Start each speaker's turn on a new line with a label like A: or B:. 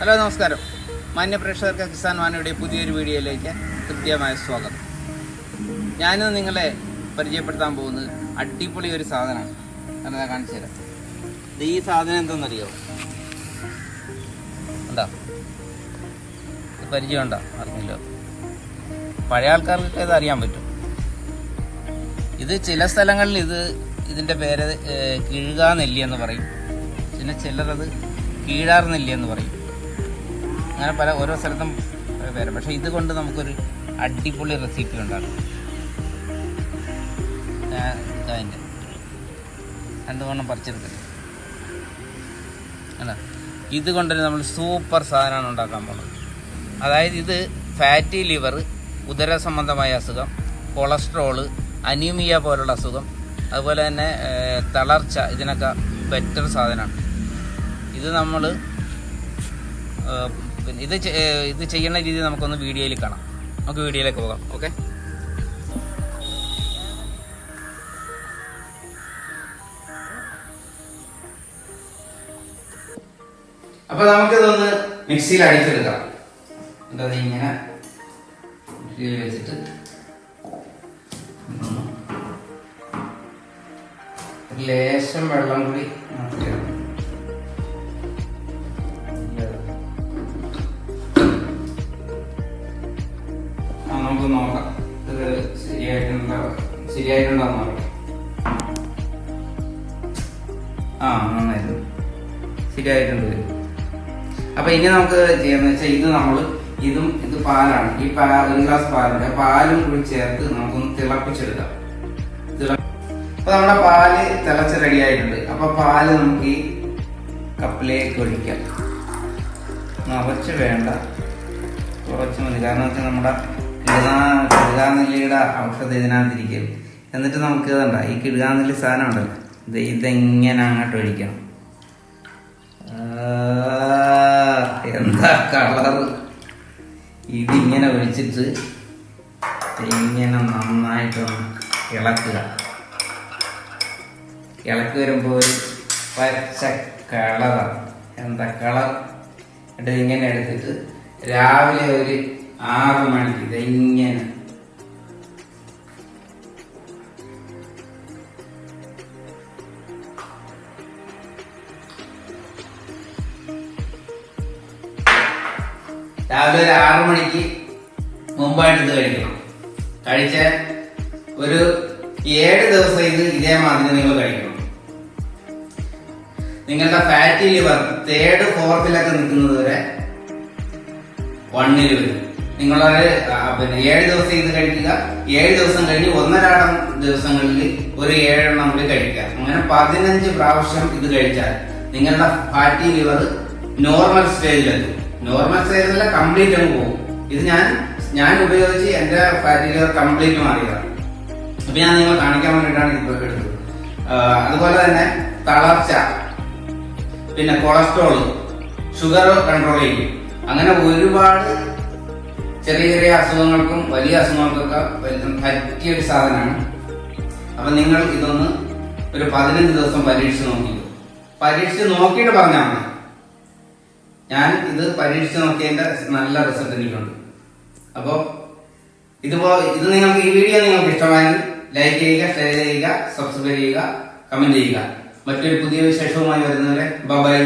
A: Hello നമസ്കാരം. മാന്യ പ്രേക്ഷകർക്ക് കിസാൻ വാനയുടെ പുതിയൊരു വീഡിയോയിലേക്ക് കൃത്യമായ സ്വാഗതം. ഞാനിന്ന് നിങ്ങളെ പരിചയപ്പെടുത്താൻ പോകുന്നത് അടിപൊളി ഒരു സാധനമാണ്. ഞാനത് കാണിച്ചു തരാം. ഈ സാധനം എന്തെന്നറിയോ ഉണ്ടോ പരിചയം ഉണ്ടോ? അറിഞ്ഞില്ലോ. പഴയ ആൾക്കാർക്കൊക്കെ ഇത് അറിയാൻ പറ്റും. ഇത് ചില സ്ഥലങ്ങളിൽ ഇത് ഇതിന്റെ പേര് കിഴുകാ നെല്ലി എന്ന് പറയും. പിന്നെ ചിലരത് കീഴാർ നെല്ലി എന്ന് പറയും. അങ്ങനെ പല ഓരോ സ്ഥലത്തും പേര്. പക്ഷേ ഇത് കൊണ്ട് നമുക്കൊരു അടിപൊളി റെസിപ്പി ഉണ്ടാക്കും അതിന്റെ. കൊണ്ണം പറിച്ചെടുത്തിട്ട്. അല്ല ഇത് കൊണ്ടൊരു നമ്മൾ സൂപ്പർ സാധനമാണ് ഉണ്ടാക്കാൻ പോകുന്നത്. അതായത് ഇത് ഫാറ്റി ലിവർ ഉദര സംബന്ധമായ അസുഖം കൊളസ്ട്രോൾ അനീമിയ പോലുള്ള അസുഖം അതുപോലെ തന്നെ തളർച്ച ഇതിനൊക്കെ ബെറ്റർ സാധനമാണ്. ഇത് നമ്മൾ ഇത് ഇത് ചെയ്യുന്ന രീതി നമുക്കൊന്ന് വീഡിയോയിൽ കാണാം. നമുക്ക് വീഡിയോയിലേക്ക് പോകാം ഓക്കെ? അപ്പൊ നമുക്കിതൊന്ന് മിക്സിയിൽ അടിച്ചെടുക്കാം. എന്താ ഇങ്ങനെ മിക്സിയിൽ വെച്ചിട്ട് ലേശം വെള്ളം കൂടി. നമുക്ക് നോക്കാം. ഇത് ശരിയായിട്ടുണ്ടോ ശരിയായിട്ടുണ്ടോ എന്ന് നോക്കാം. ആ നന്നായിരുന്നു. ശരിയായിട്ടുണ്ട്. അപ്പൊ ഇനി നമുക്ക് ചെയ്യാന്ന് വെച്ചാൽ ഇത് നമ്മൾ ഇതും ഇത് പാലാണ്. ഈ പാ ഒരു ഗ്ലാസ് പാലുണ്ട്. പാലും കൂടി ചേർത്ത് നമുക്കൊന്ന് തിളപ്പിച്ചെടുക്കാം. തിള- അപ്പൊ നമ്മുടെ പാൽ തിളച്ച് റെഡി ആയിട്ടുണ്ട്. അപ്പൊ പാൽ നമുക്ക് ഈ കപ്പിലേക്ക് ഒഴിക്കാം. നിറച്ച് വേണ്ട. കുറച്ച് മതി. കാരണം വെച്ചാൽ നമ്മുടെ കിടുകാനെല്ലിയുടെ ഔഷധം ഇതിനകത്തിരിക്കും. എന്നിട്ട് നമുക്ക് ഇതണ്ട ഈ കിടുകാനെല്ലി സാധനം ഉണ്ടല്ലോ. ഇത് ഇതെങ്ങനെ അങ്ങോട്ട് ഒഴിക്കണം? എന്താ കളർ? ഇതിങ്ങനെ ഒഴിച്ചിട്ട് ഇങ്ങനെ നന്നായിട്ടൊന്ന് ഇളക്കുക. ഇളക്കി വരുമ്പോൾ ഒരു പച്ച കളറാണ് എന്താ കളർ? എന്നിട്ട് ഇങ്ങനെ എടുത്തിട്ട് രാവിലെ ഒരു ആറ് മണിക്ക് ഇതെങ്ങനെ? രാവിലെ ഒരു ആറു മണിക്ക് മുമ്പായിട്ട് ഇത് കഴിക്കണം. കഴിച്ച ഒരു ഏഴ് ദിവസം ഇത് ഇതേമാതിരി നിങ്ങൾ കഴിക്കണം. നിങ്ങളുടെ ഫാറ്റി ലിവർ തേർഡ് ഫോർത്തിലൊക്കെ നിൽക്കുന്നത് വരെ വണ്ണിൽ വരും. നിങ്ങളൊരു പിന്നെ ഏഴ് ദിവസം ഇത് കഴിക്കുക. ഏഴ് ദിവസം കഴിഞ്ഞ് ഒന്നരാടം ദിവസങ്ങളിൽ ഒരു ഏഴെണ്ണം കൂടി കഴിക്കുക. അങ്ങനെ പതിനഞ്ച് പ്രാവശ്യം ഇത് കഴിച്ചാൽ നിങ്ങളുടെ ഫാറ്റി ലിവർ നോർമൽ സ്റ്റേജിലെത്തും നോർമൽ സ്റ്റേജിലല്ല കംപ്ലീറ്റ് അങ്ങ് പോകും. ഇത് ഞാൻ ഞാൻ ഉപയോഗിച്ച് എന്റെ ഫാറ്റി ലിവർ കംപ്ലീറ്റ് മാറിയതാണ് അപ്പൊ ഞാൻ നിങ്ങൾ കാണിക്കാൻ വേണ്ടിയിട്ടാണ് ഇത് എടുത്തത്. അതുപോലെ തന്നെ തളർച്ച പിന്നെ കൊളസ്ട്രോൾ ഷുഗർ കൺട്രോൾ ചെയ്യും. അങ്ങനെ ഒരുപാട് ചെറിയ ചെറിയ അസുഖങ്ങൾക്കും വലിയ അസുഖങ്ങൾക്കൊക്കെ പറ്റിയ ഒരു സാധനമാണ്. അപ്പൊ നിങ്ങൾ ഇതൊന്ന് ഒരു പതിനഞ്ച് ദിവസം പരീക്ഷിച്ച് നോക്കി പരീക്ഷിച്ച് നോക്കിയിട്ട് പറഞ്ഞാൽ മതി. ഞാൻ ഇത് പരീക്ഷിച്ച് നോക്കിയതിന്റെ നല്ല റിസൾട്ട് എനിക്കുണ്ട്. അപ്പോൾ ഇതുപോ ഇത് നിങ്ങൾക്ക് ഈ വീഡിയോ നിങ്ങൾക്ക് ഇഷ്ടമായെങ്കിൽ ലൈക്ക് ചെയ്യുക ഷെയർ ചെയ്യുക സബ്സ്ക്രൈബ് ചെയ്യുക കമന്റ് ചെയ്യുക. മറ്റൊരു പുതിയ വിശേഷവുമായി വരുന്നവരെ ബൈ.